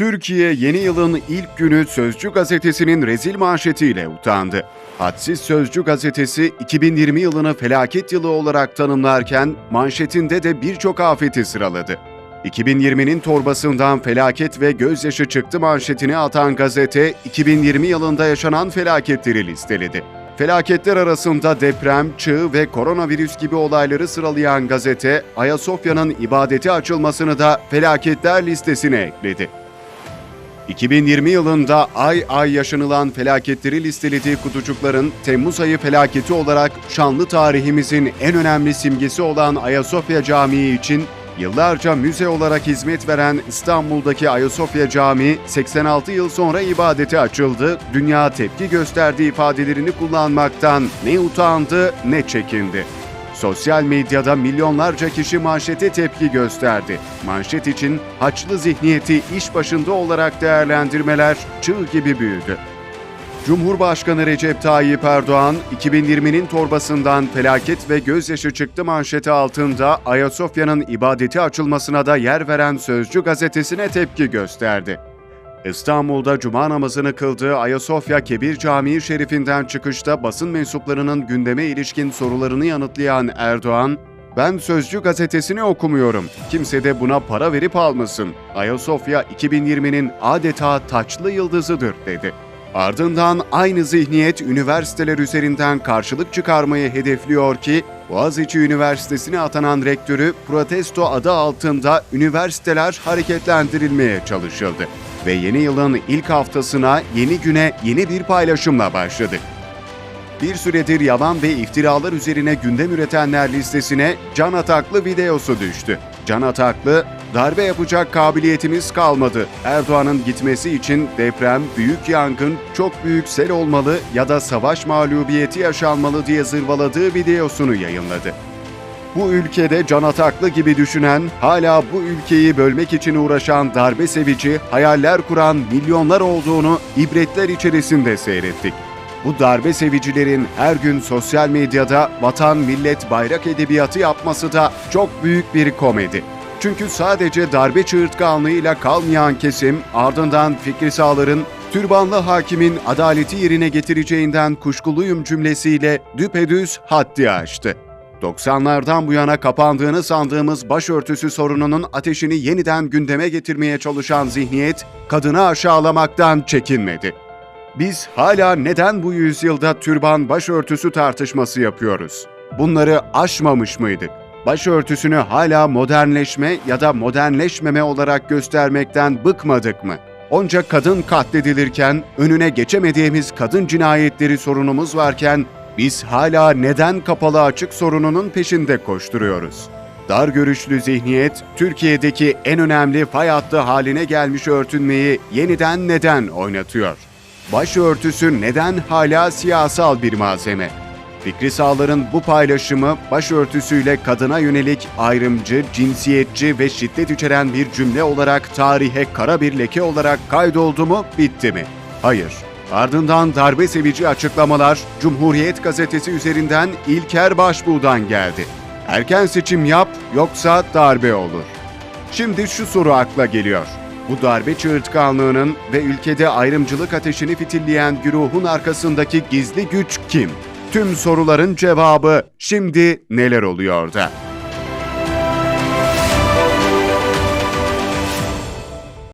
Türkiye yeni yılın ilk günü Sözcü gazetesinin rezil manşetiyle utandı. Hadsiz Sözcü gazetesi 2020 yılını felaket yılı olarak tanımlarken manşetinde de birçok afeti sıraladı. 2020'nin torbasından felaket ve gözyaşı çıktı manşetini atan gazete 2020 yılında yaşanan felaketleri listeledi. Felaketler arasında deprem, çığ ve koronavirüs gibi olayları sıralayan gazete Ayasofya'nın ibadeti açılmasını da felaketler listesine ekledi. 2020 yılında ay ay yaşanılan felaketleri listelediği kutucukların Temmuz ayı felaketi olarak şanlı tarihimizin en önemli simgesi olan Ayasofya Camii için yıllarca müze olarak hizmet veren İstanbul'daki Ayasofya Camii 86 yıl sonra ibadete açıldı, dünya tepki gösterdi ifadelerini kullanmaktan ne utandı ne çekindi. Sosyal medyada milyonlarca kişi manşete tepki gösterdi. Manşet için haçlı zihniyeti iş başında olarak değerlendirmeler çığ gibi büyüdü. Cumhurbaşkanı Recep Tayyip Erdoğan, 2020'nin torbasından felaket ve gözyaşı çıktı manşeti altında Ayasofya'nın ibadeti açılmasına da yer veren Sözcü gazetesine tepki gösterdi. İstanbul'da cuma namazını kıldığı Ayasofya Kebir Camii Şerifinden çıkışta basın mensuplarının gündeme ilişkin sorularını yanıtlayan Erdoğan, ben Sözcü gazetesini okumuyorum. Kimse de buna para verip almasın. Ayasofya 2020'nin adeta taçlı yıldızıdır dedi. Ardından aynı zihniyet üniversiteler üzerinden karşılık çıkarmayı hedefliyor ki Boğaziçi Üniversitesi'ne atanan rektörü protesto adı altında üniversiteler hareketlendirilmeye çalışıldı ve yeni yılın ilk haftasına yeni güne yeni bir paylaşımla başladık. Bir süredir yalan ve iftiralar üzerine gündem üretenler listesine Can Ataklı videosu düştü. Can Ataklı, darbe yapacak kabiliyetimiz kalmadı. Erdoğan'ın gitmesi için deprem, büyük yangın, çok büyük sel olmalı ya da savaş mağlubiyeti yaşanmalı diye zırvaladığı videosunu yayınladı. Bu ülkede Can Ataklı gibi düşünen, hala bu ülkeyi bölmek için uğraşan darbe sevici, hayaller kuran milyonlar olduğunu ibretler içerisinde seyrettik. Bu darbe sevicilerin her gün sosyal medyada vatan, millet, bayrak edebiyatı yapması da çok büyük bir komedi. Çünkü sadece darbe çığırtkanlığıyla kalmayan kesim ardından Fikri Sağlar'ın türbanlı hakimin adaleti yerine getireceğinden kuşkuluyum cümlesiyle düpedüz haddi aştı. 90'lardan bu yana kapandığını sandığımız başörtüsü sorununun ateşini yeniden gündeme getirmeye çalışan zihniyet, kadını aşağılamaktan çekinmedi. Biz hala neden bu yüzyılda türban başörtüsü tartışması yapıyoruz? Bunları aşmamış mıydık? Başörtüsünü hala modernleşme ya da modernleşmeme olarak göstermekten bıkmadık mı? Onca kadın katledilirken, önüne geçemediğimiz kadın cinayetleri sorunumuz varken biz hala neden kapalı açık sorununun peşinde koşturuyoruz? Dar görüşlü zihniyet, Türkiye'deki en önemli fay hattı haline gelmiş örtünmeyi yeniden neden oynatıyor? Başörtüsü neden hala siyasal bir malzeme? Fikri Sağlar'ın bu paylaşımı başörtüsüyle kadına yönelik ayrımcı, cinsiyetçi ve şiddet içeren bir cümle olarak tarihe kara bir leke olarak kaydoldu mu, bitti mi? Hayır. Ardından darbe sevici açıklamalar Cumhuriyet gazetesi üzerinden İlker Başbuğ'dan geldi. Erken seçim yap yoksa darbe olur. Şimdi şu soru akla geliyor. Bu darbe çığırtkanlığının ve ülkede ayrımcılık ateşini fitilleyen güruhun arkasındaki gizli güç kim? Tüm soruların cevabı şimdi neler oluyor da?